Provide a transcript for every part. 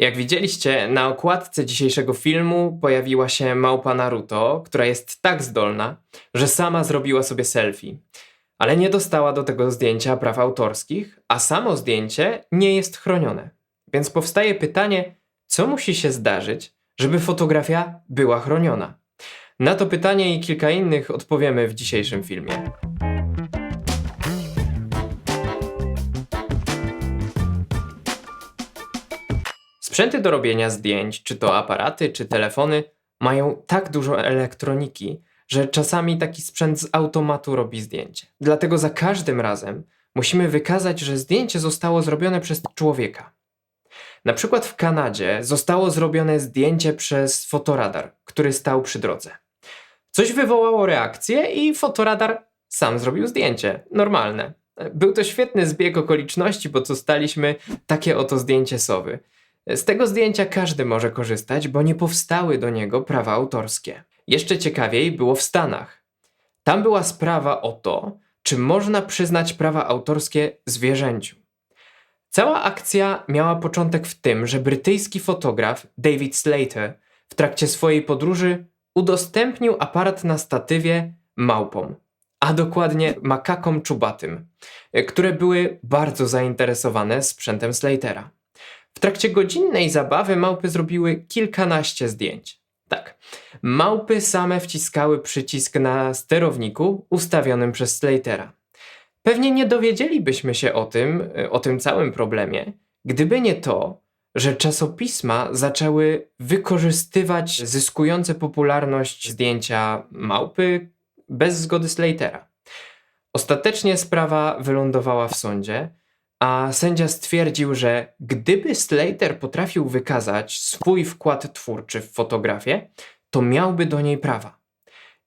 Jak widzieliście, na okładce dzisiejszego filmu pojawiła się małpa Naruto, która jest tak zdolna, że sama zrobiła sobie selfie. Ale nie dostała do tego zdjęcia praw autorskich, a samo zdjęcie nie jest chronione. Więc powstaje pytanie, co musi się zdarzyć, żeby fotografia była chroniona? Na to pytanie i kilka innych odpowiemy w dzisiejszym filmie. Sprzęty do robienia zdjęć, czy to aparaty, czy telefony, mają tak dużo elektroniki, że czasami taki sprzęt z automatu robi zdjęcie. Dlatego za każdym razem musimy wykazać, że zdjęcie zostało zrobione przez człowieka. Na przykład w Kanadzie zostało zrobione zdjęcie przez fotoradar, który stał przy drodze. Coś wywołało reakcję i fotoradar sam zrobił zdjęcie. Normalne. Był to świetny zbieg okoliczności, bo dostaliśmy takie oto zdjęcie sowy. Z tego zdjęcia każdy może korzystać, bo nie powstały do niego prawa autorskie. Jeszcze ciekawiej było w Stanach. Tam była sprawa o to, czy można przyznać prawa autorskie zwierzęciu. Cała akcja miała początek w tym, że brytyjski fotograf David Slater w trakcie swojej podróży udostępnił aparat na statywie małpom, a dokładnie makakom czubatym, które były bardzo zainteresowane sprzętem Slatera. W trakcie godzinnej zabawy małpy zrobiły kilkanaście zdjęć. Tak, małpy same wciskały przycisk na sterowniku ustawionym przez Slatera. Pewnie nie dowiedzielibyśmy się o tym, o tym całym problemie, gdyby nie to, że czasopisma zaczęły wykorzystywać zyskujące popularność zdjęcia małpy bez zgody Slatera. Ostatecznie sprawa wylądowała w sądzie, a sędzia stwierdził, że gdyby Slater potrafił wykazać swój wkład twórczy w fotografię, to miałby do niej prawa.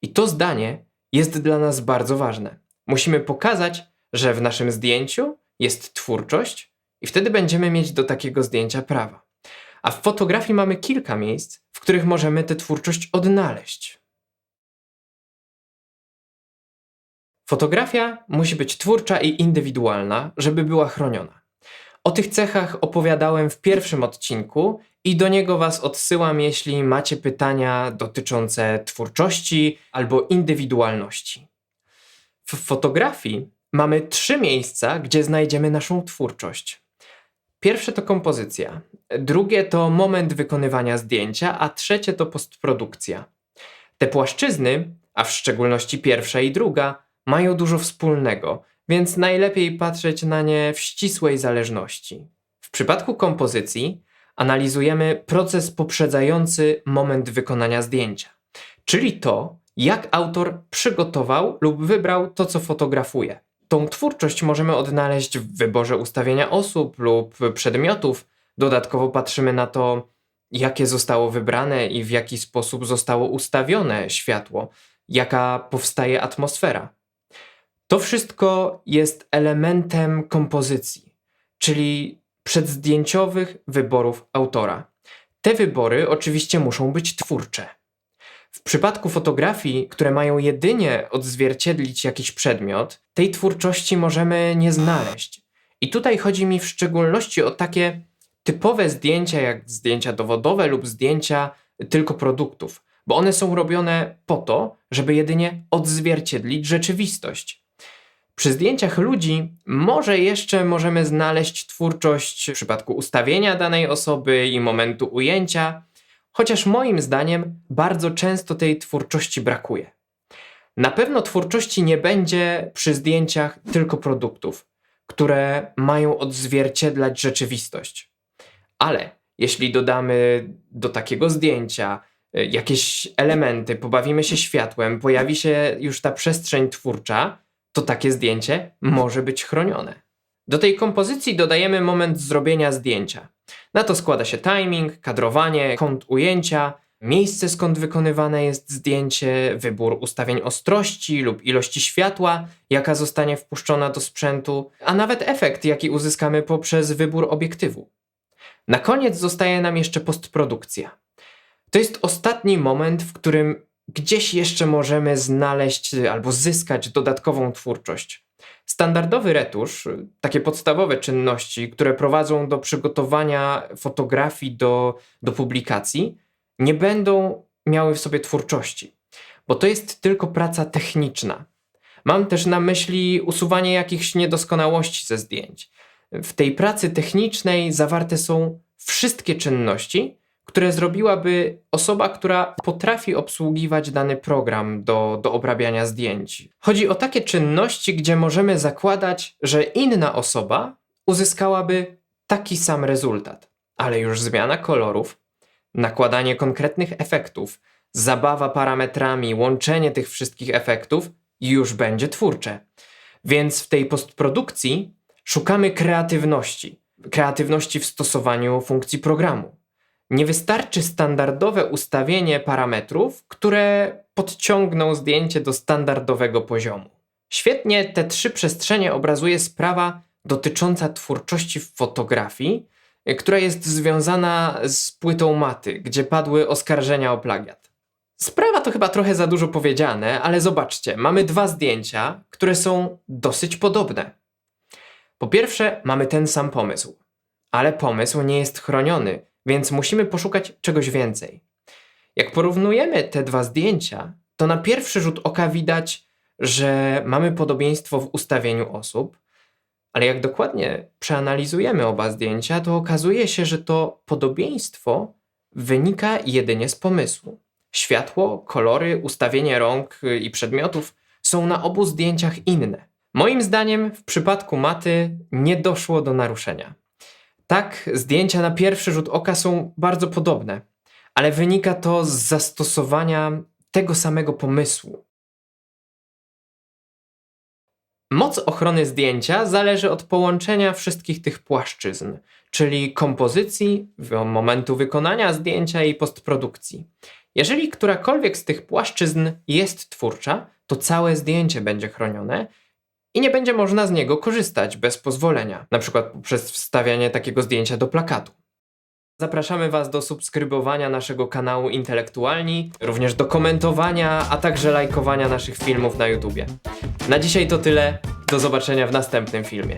I to zdanie jest dla nas bardzo ważne. Musimy pokazać, że w naszym zdjęciu jest twórczość i wtedy będziemy mieć do takiego zdjęcia prawa. A w fotografii mamy kilka miejsc, w których możemy tę twórczość odnaleźć. Fotografia musi być twórcza i indywidualna, żeby była chroniona. O tych cechach opowiadałem w pierwszym odcinku i do niego Was odsyłam, jeśli macie pytania dotyczące twórczości albo indywidualności. W fotografii mamy trzy miejsca, gdzie znajdziemy naszą twórczość. Pierwsze to kompozycja, drugie to moment wykonywania zdjęcia, a trzecie to postprodukcja. Te płaszczyzny, a w szczególności pierwsza i druga, mają dużo wspólnego, więc najlepiej patrzeć na nie w ścisłej zależności. W przypadku kompozycji analizujemy proces poprzedzający moment wykonania zdjęcia, czyli to, jak autor przygotował lub wybrał to, co fotografuje. Tą twórczość możemy odnaleźć w wyborze ustawienia osób lub przedmiotów. Dodatkowo patrzymy na to, jakie zostało wybrane i w jaki sposób zostało ustawione światło, jaka powstaje atmosfera. To wszystko jest elementem kompozycji, czyli przedzdjęciowych wyborów autora. Te wybory oczywiście muszą być twórcze. W przypadku fotografii, które mają jedynie odzwierciedlić jakiś przedmiot, tej twórczości możemy nie znaleźć. I tutaj chodzi mi w szczególności o takie typowe zdjęcia, jak zdjęcia dowodowe lub zdjęcia tylko produktów, bo one są robione po to, żeby jedynie odzwierciedlić rzeczywistość. Przy zdjęciach ludzi może jeszcze możemy znaleźć twórczość w przypadku ustawienia danej osoby i momentu ujęcia, chociaż moim zdaniem bardzo często tej twórczości brakuje. Na pewno twórczości nie będzie przy zdjęciach tylko produktów, które mają odzwierciedlać rzeczywistość. Ale jeśli dodamy do takiego zdjęcia y, jakieś elementy, pobawimy się światłem, pojawi się już ta przestrzeń twórcza, to takie zdjęcie może być chronione. Do tej kompozycji dodajemy moment zrobienia zdjęcia. Na to składa się timing, kadrowanie, kąt ujęcia, miejsce skąd wykonywane jest zdjęcie, wybór ustawień ostrości lub ilości światła, jaka zostanie wpuszczona do sprzętu, a nawet efekt, jaki uzyskamy poprzez wybór obiektywu. Na koniec zostaje nam jeszcze postprodukcja. To jest ostatni moment, w którym gdzieś jeszcze możemy znaleźć albo zyskać dodatkową twórczość. Standardowy retusz, y, takie podstawowe czynności, które prowadzą do przygotowania fotografii do, do publikacji, nie będą miały w sobie twórczości, bo to jest tylko praca techniczna. Mam też na myśli usuwanie jakichś niedoskonałości ze zdjęć. W tej pracy technicznej zawarte są wszystkie czynności, które zrobiłaby osoba, która potrafi obsługiwać dany program do, do obrabiania zdjęć. Chodzi o takie czynności, gdzie możemy zakładać, że inna osoba uzyskałaby taki sam rezultat, ale już zmiana kolorów, nakładanie konkretnych efektów, zabawa parametrami, łączenie tych wszystkich efektów już będzie twórcze. Więc w tej postprodukcji szukamy kreatywności. Kreatywności w stosowaniu funkcji programu. Nie wystarczy standardowe ustawienie parametrów, które podciągną zdjęcie do standardowego poziomu. Świetnie te trzy przestrzenie obrazuje sprawa dotycząca twórczości w fotografii, która jest związana z płytą maty, gdzie padły oskarżenia o plagiat. Sprawa to chyba trochę za dużo powiedziane, ale zobaczcie, mamy dwa zdjęcia, które są dosyć podobne. Po pierwsze, mamy ten sam pomysł, ale pomysł nie jest chroniony, więc musimy poszukać czegoś więcej. Jak porównujemy te dwa zdjęcia, to na pierwszy rzut oka widać, że mamy podobieństwo w ustawieniu osób, ale jak dokładnie przeanalizujemy oba zdjęcia, to okazuje się, że to podobieństwo wynika jedynie z pomysłu. Światło, kolory, ustawienie rąk y, i przedmiotów są na obu zdjęciach inne. Moim zdaniem w przypadku maty nie doszło do naruszenia. Tak, zdjęcia na pierwszy rzut oka są bardzo podobne, ale wynika to z zastosowania tego samego pomysłu. Moc ochrony zdjęcia zależy od połączenia wszystkich tych płaszczyzn, czyli kompozycji, momentu wykonania zdjęcia i postprodukcji. Jeżeli którakolwiek z tych płaszczyzn jest twórcza, to całe zdjęcie będzie chronione i nie będzie można z niego korzystać bez pozwolenia, na przykład poprzez wstawianie takiego zdjęcia do plakatu. Zapraszamy Was do subskrybowania naszego kanału Intelektualni, również do komentowania, a także lajkowania naszych filmów na YouTubie. Na dzisiaj to tyle. Do zobaczenia w następnym filmie.